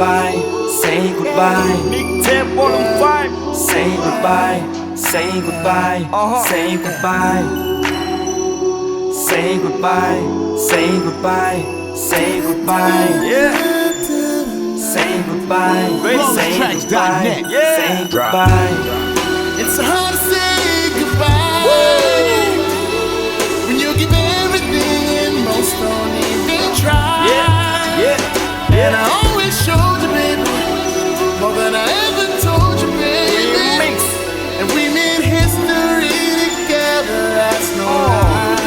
goodbye, say goodbye. Big Tip 105. Say goodbye, say goodbye, say goodbye. Say goodbye, say goodbye, say goodbye. Yeah. Say goodbye, say goodbye, say goodbye. It's hard. Always showed you, baby, more than I ever told you, baby. Mix. And we made history together. That's no lie.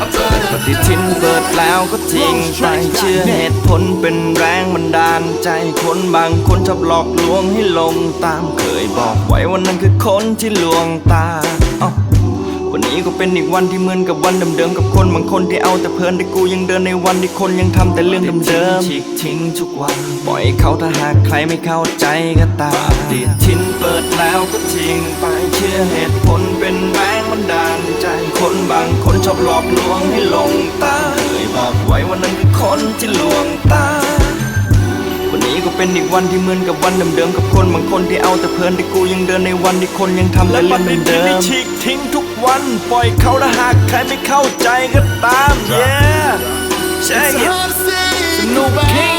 I'm ปฏิทินเปิดแล้วก็ทิ้งไปเชื่อเหตุผลเป็นแรงบันดาลใจคนบางคนชอบหลอกลวงให้ลงตามเคยบอกไว้วันนั้นคือคนที่ลวงตาเอ้า วันนี้ก็เป็นอีกวันที่เหมือนกับวันเดิมๆกับคนบางคนที่เอาแต่เพลินแต่กูยังเดินในวันที่คนยังทำแต่เรื่องเดิมๆฉีกทิ้งทุกวันปล่อยเขาถ้าหากใครไม่เข้าใจก็ตามปฏิทินเปิดแล้วก็ทิ้งไปเชื่อเหตุผลเป็นแรงบันดาลใจคนบางคนชอบหลอกลวงให้หลงตาเคยบอกไว้วันนั้นคือคนที่ลวงตา นนี้ก็เป็นอีกวันที่เหมือนกับวันเดิมๆกับคนบางคนที่เอาแต่เพลินแต่กูยังเดินในวันที่คนยังทำและแต่ปเรื่องฏิทินเดิที่มฉีกทิ้งทุกวัน ปล่อยเขาถ้าหากใครไม่เข้าใจก็ตาม yeah ใช่ It's เ hard to say No goodbye. king.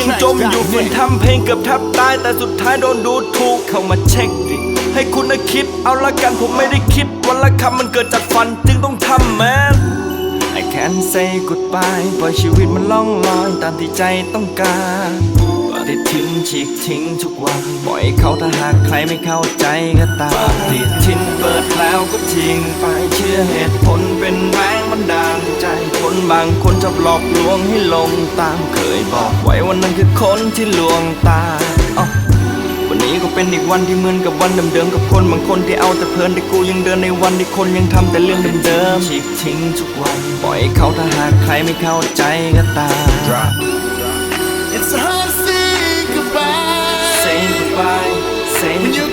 ยังจมอยู่ฝืนทำเพลงเกือบแทบตายแต่สุดท้ายโดนดูถูกเข้ามาเช็คดิให้คุณนะคิดเอาละกันผมไม่ได้คิดวันละคำมันเกิดจากฝันจึงต้องทำแมน I can say goodbye ปล่อยชีวิตมันล่องลอยตามที่ใจต้องการ ปฏิทินฉีกทิ้งทุกวันปล่อยเขาถ้าหากใครไม่เข้าใจก็ตามปฏิทินเปิดแล้วก็ทิ้งไปเชื่อเหตุผลเป็นแรงบันดาลใจคนบางคนชอบหลอกลวงให้ลงตามเคยบอกไว้วันนั้นคือคนที่ลวงตาอ้อวันนี้ก็เป็นอีกวันที่เหมือนกับวันเดิมๆกับคนบางคนที่เอาแต่เพลินแต่กูยังเดินในวันที่คนยังทำแต่เรื่องเดิมๆฉีกทิ้งทุกวันปล่อยเขาถ้าหากใครไม่เข้าใจก็ตาม It's hard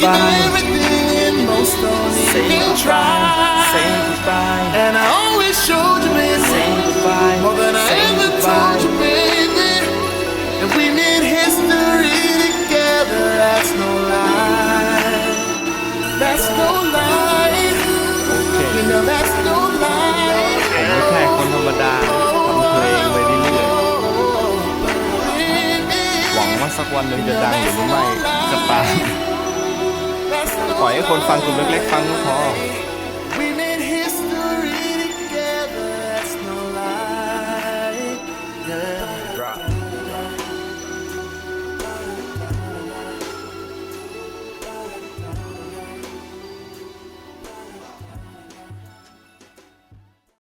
goodbye everything and most don't Say even goodbye try. Say goodbye And I always showed you, baby, Say goodbye more than I Say ever goodbye told you, baby. And we made history together. That's no lie. That's no lie. You know that's no lie. ผมก็แค่คนธรรมดาทำเพลงไปเรื่อย Baby, ๆ หวังว่าสักวันหนึ่งจะดังหรือไม่ก็ตาม that's no ปล่อยให้คนฟังกลุ่มเล็กๆฟังก็พอ